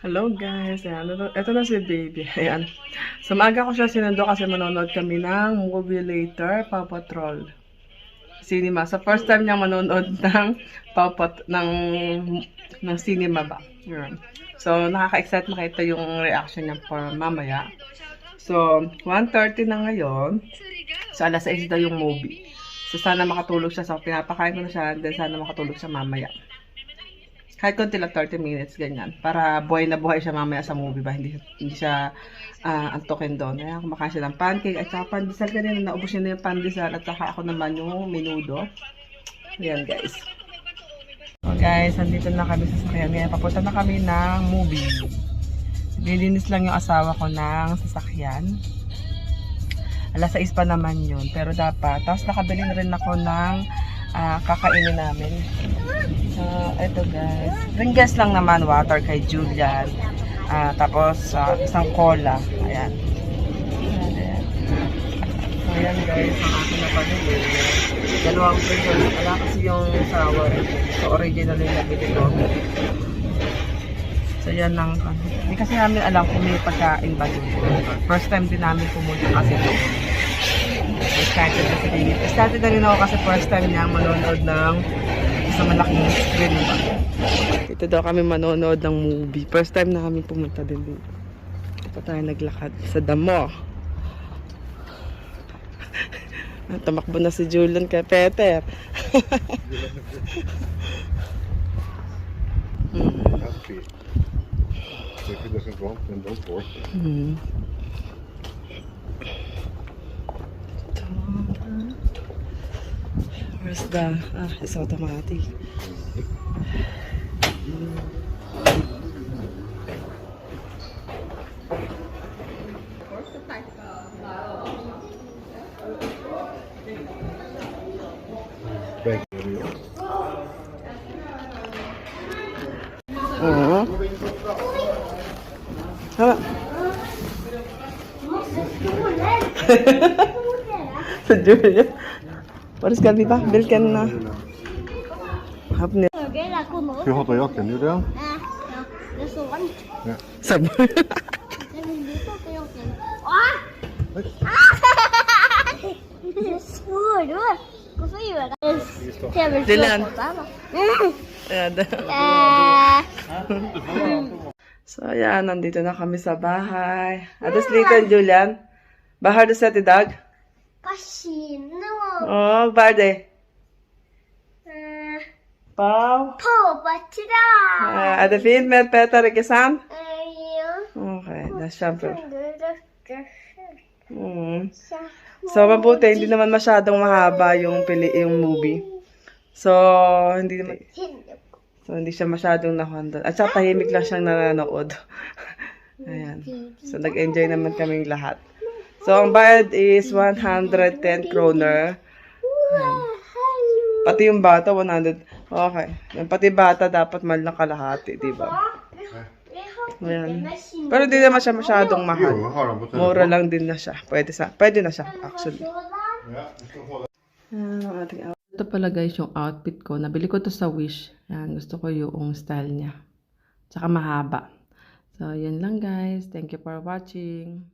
Hello guys, ayan, ito, ito na si baby. Ayan. Sa maaga ko siya sinundo kasi manonood kami ng movie later, Paw Patrol. Cinema. Sa first time niya manonood ng Paw Pat ng ng cinema ba. Yun. So, nakaka-excite makita yung reaction niya for mamaya. So, 1.30 na ngayon. So, alas 6 daw yung movie. So, sana makatulog siya. So, pinapakain ko na siya. Then, sana makatulog siya mamaya. Kahit konti lang 30 minutes, ganyan. Para buhay na buhay siya mamaya sa movie ba. Hindi, hindi siya ah, antokin doon. Kaya kumakain siya ng pancake at saka pandesal kanina. Naubos niya na yung pandesal at saka ako naman yung menudo. Ayan guys. So guys, nandito na kami sa sasakyan. Ngayon, papunta na kami ng movie. Lilinis lang yung asawa ko ng sasakyan. Alas 6 pa naman yun. Pero dapat. Tapos nakabili na rin ako ng ah, kakainin namin. So, eto guys. Ringgas lang naman water kay Julian. Ah, tapos ah, isang cola. Ayan. Ayan. So, ayan guys. Ang aking napamili. Dalawang version. Wala kasi yung sour. So, original yung nabili ko. So, yan lang. Hindi kasi namin alam kung may pagkain ba dun. First time din namin pumunta kasi doon. Excited na si Baby. Excited na rin ako kasi first time niya manonood ng sa malaking screen ba. Ito daw kami manonood ng movie. First time na kami pumunta din dito. Ito pa tayo naglakad sa damo. Tumakbo na si Julian kay Peter. Happy. If it doesn't want, then don't force it. Hmm. Where's the... Ah, it's automatic. Oo. Ha? Sa Julia. What is gonna be back? Vilken... Uh, Ska jag hoppa jacken? Gjorde? Nej, ja, det. Ja. Jag vill du ta på jacken. Ah! Oj. Det du. Varför gör det? So, ayan. Nandito na kami sa bahay. Ados liten, Julian. Bahar du sätter idag? Casino. Oh, Barde. Eh, Pau. Påbatra. Uh, är det fint med Peter, ikke sant? Ja. Okay, det är kjempe. Mm. So, mabuti, hindi naman masyadong mahaba yung, pili, yung movie. So, hindi naman, so, hindi siya masyadong nahandol. At saka tahimik lang siyang nanonood. Ayan. So, nag-enjoy naman kaming lahat. So, ang bayad is 110 kroner. Pati yung bata, 100. Okay. Yung Pati bata, dapat mal na kalahati, di ba? Ayan. Pero hindi naman siya masyadong mahal. Mura lang din na siya. Pwede, sa, pwede na siya, actually. Ayan ang ating outfit. Ito pala guys yung outfit ko. Nabili ko to sa Wish. Ayan, gusto ko yung style niya. Tsaka mahaba. So, yan lang guys. Thank you for watching.